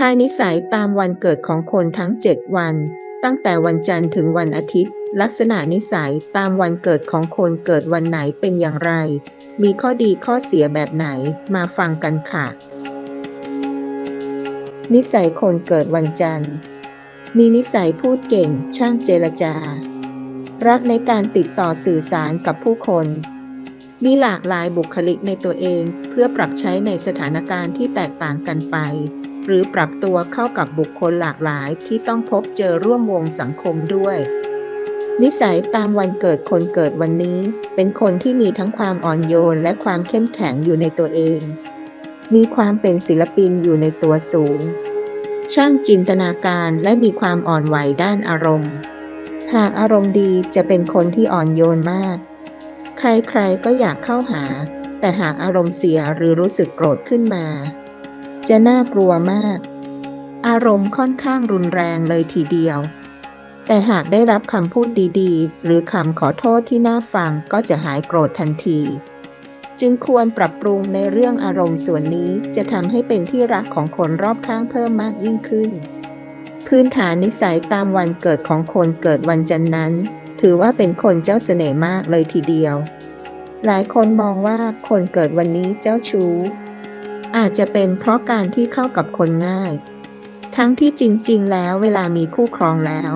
ทายนิสัยตามวันเกิดของคนทั้ง 7 วัน ตั้งแต่วันจันทร์ถึงวันอาทิตย์ ลักษณะนิสัยตามวันเกิดของคนเกิดวันไหนเป็นอย่างไร มีข้อดีข้อเสียแบบไหนมาฟังกันค่ะ นิสัยคนเกิดวันจันทร์ มีนิสัยพูดเก่ง ช่างเจรจา รักในการติดต่อสื่อสารกับผู้คนมีหลากหลายบุคลิกในตัวเองเพื่อปรับใช้ในสถานการณ์ที่แตกต่างกันไป หรือปรับตัวเข้ากับบุคคลหลากหลายที่ต้องพบเจอร่วมวงสังคมด้วย นิสัยตามวันเกิดคนเกิดวันนี้ เป็นคนที่มีทั้งความอ่อนโยนและความเข้มแข็งอยู่ในตัวเอง มีความเป็นศิลปินอยู่ในตัวสูง ช่างจินตนาการและมีความอ่อนไหวด้านอารมณ์ หากอารมณ์ดีจะเป็นคนที่อ่อนโยนมาก ใครๆก็อยากเข้าหา แต่หากอารมณ์เสียหรือรู้สึกโกรธขึ้นมา จะน่ากลัวมาก อารมณ์ค่อนข้างรุนแรงเลยทีเดียว แต่หากได้รับคำพูดดีๆ หรือคำขอโทษที่น่าฟังก็จะหายโกรธทันที จึงควรปรับปรุงในเรื่องอารมณ์ส่วนนี้จะทำให้เป็นที่รักของคนรอบข้างเพิ่มมากยิ่งขึ้น พื้นฐานนิสัยตามวันเกิดของคนเกิดวันจันทร์นั้น ถือว่าเป็นคนเจ้าเสน่ห์มากเลยทีเดียว หลายคนมองว่าคนเกิดวันนี้เจ้าชู้ อาจจะเป็นเพราะการที่เข้ากับคนง่าย ทั้งที่จริงๆ แล้วเวลามีคู่ครองแล้ว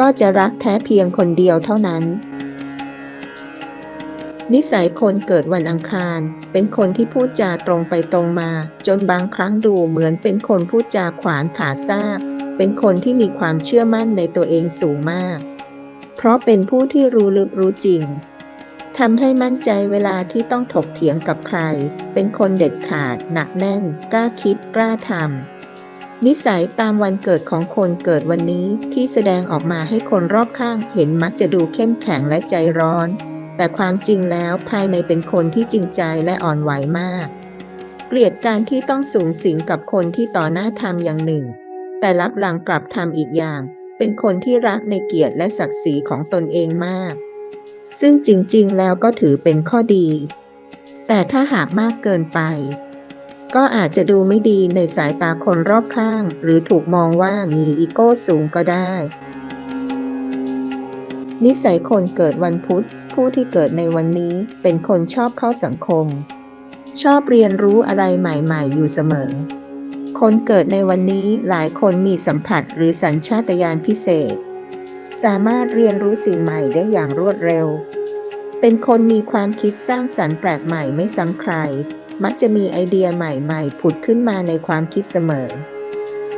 ก็จะรักแท้เพียงคนเดียวเท่านั้น นิสัยคนเกิดวันอังคาร เป็นคนที่พูดจาตรงไปตรงมา จนบางครั้งดูเหมือนเป็นคนพูดจาขวานผ่าซากเป็นคนที่มีความเชื่อมั่นในตัวเองสูงมาก เพราะเป็นผู้ที่รู้ลึกรู้จริง ทำให้มั่นใจเวลาที่ต้องถกเถียงกับใคร เป็นคนเด็ดขาด หนักแน่น กล้าคิดกล้าทำ นิสัยตามวันเกิดของคนเกิดวันนี้ที่แสดงออกมาให้คนรอบข้างเห็นมักจะดูเข้มแข็งและใจร้อน แต่ความจริงแล้วภายในเป็นคนที่จริงใจและอ่อนไหวมาก เกลียดการที่ต้องสูงสิงกับคนที่ต่อหน้าทำอย่างหนึ่ง แต่รับหลังกลับทำอีกอย่าง เป็นคนที่รักในเกียรติและศักดิ์ศรีของตนเองมาก ซึ่งจริงๆ แล้วก็ถือเป็นข้อดี แต่ถ้าหากมากเกินไป ก็อาจจะดูไม่ดีในสายตาคนรอบข้าง หรือถูกมองว่ามีอีโก้สูงก็ได้ นิสัยคนเกิดวันพุธ ผู้ที่เกิดในวันนี้เป็นคนชอบเข้าสังคม ชอบเรียนรู้อะไรใหม่ๆ อยู่เสมอ คนเกิดในวันนี้หลายคนมีสัมผัสหรือสัญชาตญาณพิเศษ สามารถเรียนรู้สิ่งใหม่ได้อย่างรวดเร็ว เป็นคนมีความคิดสร้างสรรค์แปลกใหม่ไม่ซ้ำใคร มักจะมีไอเดียใหม่ๆ ผุดขึ้นมาในความคิดเสมอ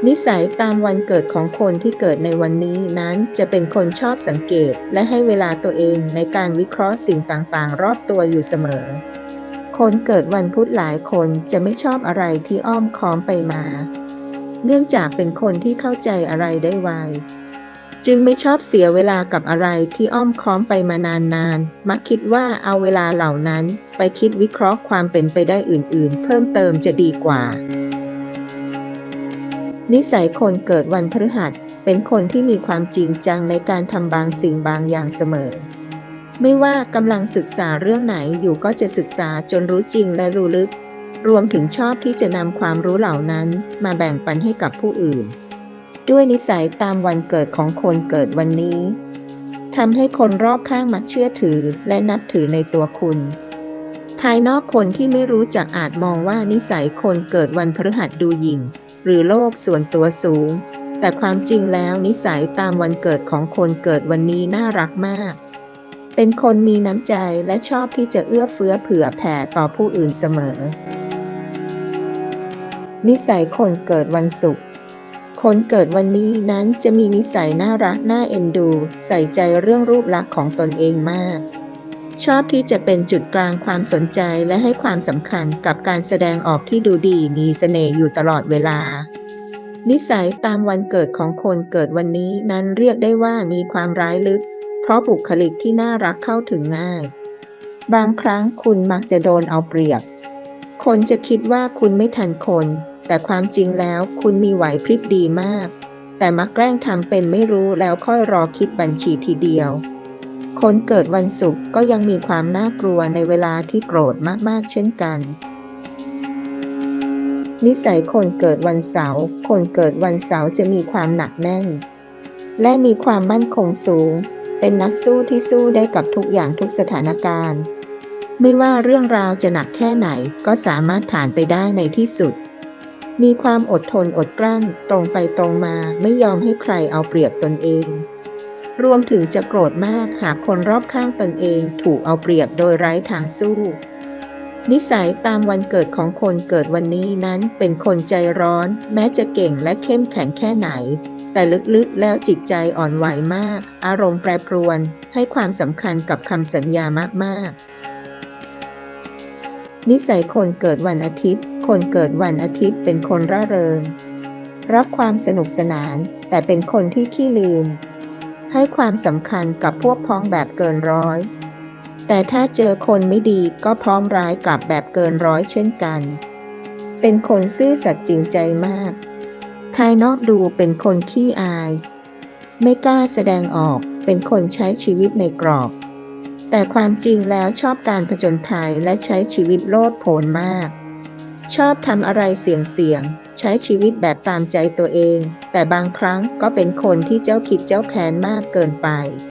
นิสัยตามวันเกิดของคนที่เกิดในวันนี้นั้นจะเป็นคนชอบสังเกต และให้เวลาตัวเองในการวิเคราะห์สิ่งต่างๆ รอบตัวอยู่เสมอ คนเกิดวันพุธหลายคนจะไม่ชอบอะไรที่อ้อมค้อมไปมา เนื่องจากเป็นคนที่เข้าใจอะไรได้ไว จึงไม่ชอบเสียเวลากับอะไรที่อ้อมค้อมไปมานานๆ มักคิดว่าเอาเวลาเหล่านั้นไปคิดวิเคราะห์ความเป็นไปได้อื่นๆ เพิ่มเติมจะดีกว่า นิสัยคนเกิดวันพฤหัสเป็นคนที่มีความจริงจังในการทำบางสิ่งบางอย่างเสมอ ไม่ว่ากำลังศึกษาเรื่องไหนอยู่ก็จะศึกษาจนรู้จริงและรู้ลึก รวมถึงชอบที่จะนำความรู้เหล่านั้นมาแบ่งปันให้กับผู้อื่น ด้วยนิสัยตามวันเกิดของคนเกิดวันนี้ทำให้คนรอบข้างมักเชื่อถือและนับถือในตัวคุณ ภายนอกคนที่ไม่รู้จักอาจมองว่านิสัยคนเกิดวันพฤหัสดูหยิ่ง หรือโลกส่วนตัวสูง แต่ความจริงแล้วนิสัยตามวันเกิดของคนเกิดวันนี้น่ารักมาก เป็นคนมีน้ำใจและชอบที่จะเอื้อเฟื้อเผื่อแผ่ต่อผู้อื่นเสมอ นิสัยคนเกิดวันศุกร์ คนเกิดวันนี้นั้นจะมีนิสัยน่ารักน่าเอ็นดู ใส่ใจเรื่องรูปลักษณ์ของตนเองมาก ชอบที่จะเป็นจุดกลางความสนใจและให้ความสำคัญกับการแสดงออกที่ดูดีมีเสน่ห์อยู่ตลอดเวลา นิสัยตามวันเกิดของคนเกิดวันนี้นั้นเรียกได้ว่ามีความร้ายลึก เพราะบุคลิกที่น่ารักเข้าถึงง่าย บางครั้งคุณมักจะโดนเอาเปรียบ คนจะคิดว่าคุณไม่ทันคน แต่ความจริงแล้วคุณมีไหวพริบดีมาก แต่มักแกล้งทำเป็นไม่รู้แล้วค่อยรอคิดบัญชีทีเดียว คนเกิดวันศุกร์ก็ยังมีความน่ากลัวในเวลาที่โกรธมากๆเช่นกัน นิสัยคนเกิดวันเสาร์ คนเกิดวันเสาร์จะมีความหนักแน่น และมีความมั่นคงสูง เป็นนักสู้ที่สู้ได้กับทุกอย่างทุกสถานการณ์ ไม่ว่าเรื่องราวจะหนักแค่ไหนก็สามารถผ่านไปได้ในที่สุด มีความอดทนอดกลั้นตรงไปตรงมาไม่ยอมให้ใครเอาเปรียบตนเอง รวมถึงจะโกรธมากหากคนรอบข้างตนเองถูกเอาเปรียบโดยไร้ทางสู้ นิสัยตามวันเกิดของคนเกิดวันนี้นั้นเป็นคนใจร้อน แม้จะเก่งและเข้มแข็งแค่ไหน แต่ลึกๆแล้วจิตใจอ่อนไหวมาก อารมณ์แปรปรวน ให้ความสำคัญกับคำสัญญามากๆ นิสัยคนเกิดวันอาทิตย์ คนเกิดวันอาทิตย์เป็นคนร่าเริง รักความสนุกสนานแต่เป็นคนที่ขี้ลืม ให้ความสำคัญกับพวกพ้องแบบเกินร้อย แต่ถ้าเจอคนไม่ดีก็พร้อมร้ายกลับแบบเกินร้อยเช่นกัน เป็นคนซื่อสัตย์จริงใจมาก ภายนอกดูเป็นคนขี้อาย ไม่กล้าแสดงออกเป็นคนใช้ชีวิตในกรอบ แต่ความจริงแล้วชอบการผจญภัยและใช้ชีวิตโลดโผนมาก ชอบทำอะไรเสี่ยงๆ ใช้ชีวิตแบบตามใจตัวเอง แต่บางครั้งก็เป็นคนที่เจ้าคิดเจ้าแค้นมากเกินไป